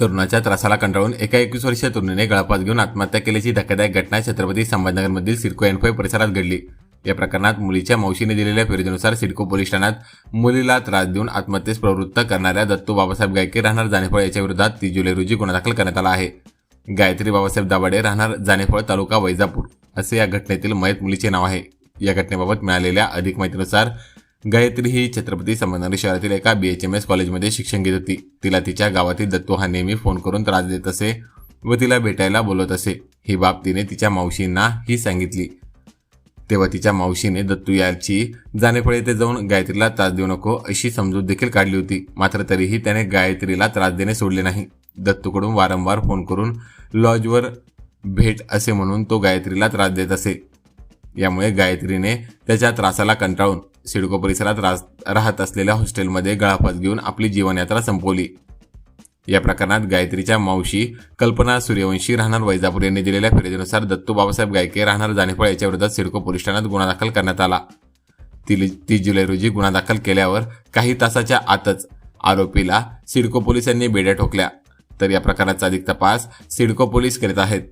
तरुणाच्या त्रासाला कंटाळून एका एकवीस वर्षीय तरुणीने गळापास घेऊन आत्महत्या केल्याची धक्कादायक घटना छत्रपती संभाजीनगरमधील सिडको एनफाय परिसरात घडली. या प्रकरणात मुलीच्या मावशीने दिलेल्या फिर्यादीनुसार सिडको पोलीस ठाण्यात मुलीला त्रास देऊन आत्महत्येस प्रवृत्त करणाऱ्या दत्तू बाबासाहेब गायके राहणार जानेफळ याच्या विरोधात तीस जुलै रोजी गुन्हा दाखल करण्यात आला आहे. गायत्री बाबासाहेब दाभाडे राहणार जानेफळ तालुका वैजापूर असे या घटनेतील मयत मुलीचे नाव आहे. या घटनेबाबत मिळालेल्या अधिक माहितीनुसार गायत्री ही छत्रपती संभाजीनगर शहरातील एका बी एच एम एस कॉलेजमध्ये शिक्षण घेत होती. तिला तिच्या गावातील दत्तू हा नेहमी फोन करून त्रास देत असे व तिला भेटायला बोलत असे. ही बाब तिने तिच्या मावशींना ही सांगितली. तेव्हा तिच्या मावशीने दत्तू याची जानेफळ येथे जाऊन गायत्रीला त्रास देऊ नको अशी समजूत देखील काढली होती. मात्र तरीही त्याने गायत्रीला त्रास देणे सोडले नाही. दत्तूकडून वारंवार फोन करून लॉजवर भेट असे म्हणून तो गायत्रीला त्रास देत असे. यामुळे गायत्रीने त्याच्या त्रासाला कंटाळून सिडको परिसरात राहत असलेल्या हॉस्टेलमध्ये गळाफास घेऊन आपली जीवनयात्रा संपवली. या प्रकरणात गायत्रीच्या मावशी कल्पना सूर्यवंशी राहणार वैजापूर यांनी दिलेल्या फिर्यादीनुसार दत्तू बाबासाहेब गायके राहणार जानेफळ याच्या विरोधात सिडको पोलीस ठाण्यात गुन्हा दाखल करण्यात आला. ती- तीस जुलै रोजी गुन्हा दाखल केल्यावर काही तासाच्या आतच आरोपीला सिडको पोलिसांनी बेड्या ठोकल्या. तर या प्रकरणाचा अधिक तपास सिडको पोलीस करीत आहेत.